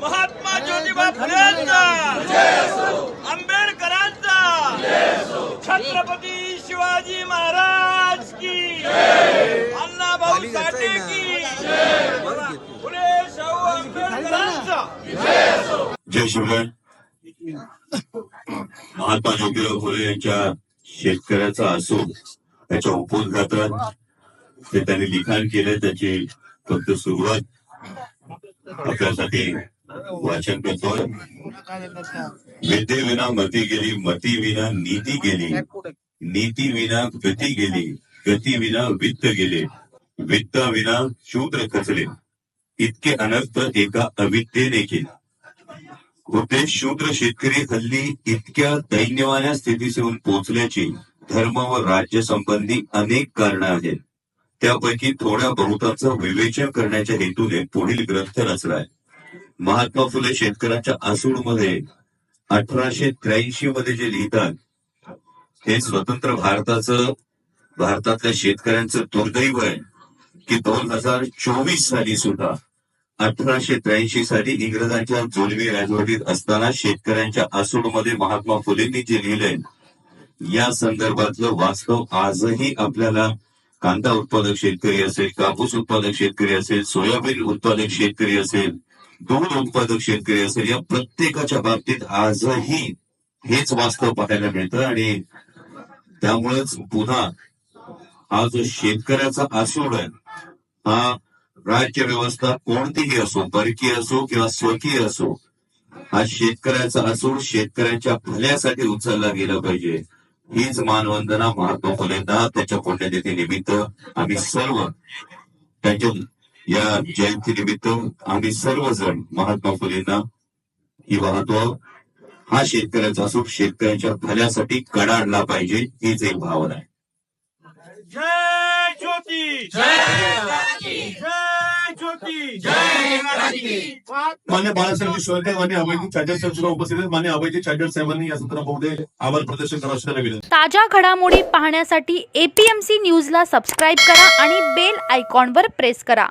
महात्मा ज्योतिबा फुलेंचा आंबेडकरांचा छत्रपती शिवाजी महाराज की अण्णा भाऊ साठे की फुले शाहू आंबेडकरांचा जय शिवराय महात्मा ज्योतिराव फुले यांच्या शेतकऱ्याचा असून त्याच्या उपोद्घातात ते त्यांनी लिखाण केलं त्याची फक्त सुरुवात आपल्यासाठी वाचन करतोय विद्येविना मती गेली मती विना नीती गेली. नीती विना गती गेली गती विना वित्त गेले. वित्ता विना शूद्र खचले. इतके अनर्थ एका अविद्येने केला होते शूद्र शेतकरी हल्ली इतक्या दैन्यवान्या स्थितीस येऊन पोचल्याची. धर्म व राज्य संबंधी अनेक कारण आहेत. त्यापैकी थोड्या बहुतांचं विवेचन करण्याच्या हेतूने पुढील ग्रंथ रचलाय महात्मा फुले शेतकऱ्यांच्या आसूडमध्ये अठराशे त्र्याऐंशी मध्ये जे लिहितात हे स्वतंत्र भारताचं भारतातल्या शेतकऱ्यांचं दुर्दैव आहे की दोन हजार चोवीस साली सुद्धा अठराशे त्र्याऐंशी साली इंग्रजांच्या जुलमी राजवटीत असताना शेतकऱ्यांच्या आसूडमध्ये महात्मा फुलेंनी जे लिहिलंय या संदर्भातलं वास्तव आजही आपल्याला कांदा उत्पादक शेतकरी असेल कापूस उत्पादक शेतकरी असेल सोयाबीन उत्पादक शेतकरी असेल दूध उत्पादक शेतकरी असेल या प्रत्येकाच्या बाबतीत आजही हेच वास्तव पाहायला मिळतं आणि त्यामुळेच पुन्हा हा जो शेतकऱ्याचा आसूड आहे हा राज्य व्यवस्था कोणतीही असो परकीय असो किंवा स्वकीय असो हा शेतकऱ्याचा असूड शेतकऱ्यांच्या भल्यासाठी उचलला गेला पाहिजे. हीच मानवंदना महात्मा फुलेंना त्याच्या पुण्यतिथी निमित्त आम्ही सर्व त्यांच्या या जयंती निमित्त आम्ही सर्वजण महात्मा फुलेंना ही वाहतो हा शेतकऱ्याचा असून शेतकऱ्यांच्या भल्यासाठी कडाडला पाहिजे हीच एक भावना आहे. मान्य बाळासाहेब शिवकर मान्य अभयजी चार्जर साहेब सुद्धा उपस्थित आहेत. मान्य अभयजी चार्जर साहेबांनी या आभार प्रदर्शन करावं विनंती ताज्या घडामोडी पाहण्यासाठी एपीएमसी न्यूजला सबस्क्राईब करा आणि बेल आयकॉनवर प्रेस करा.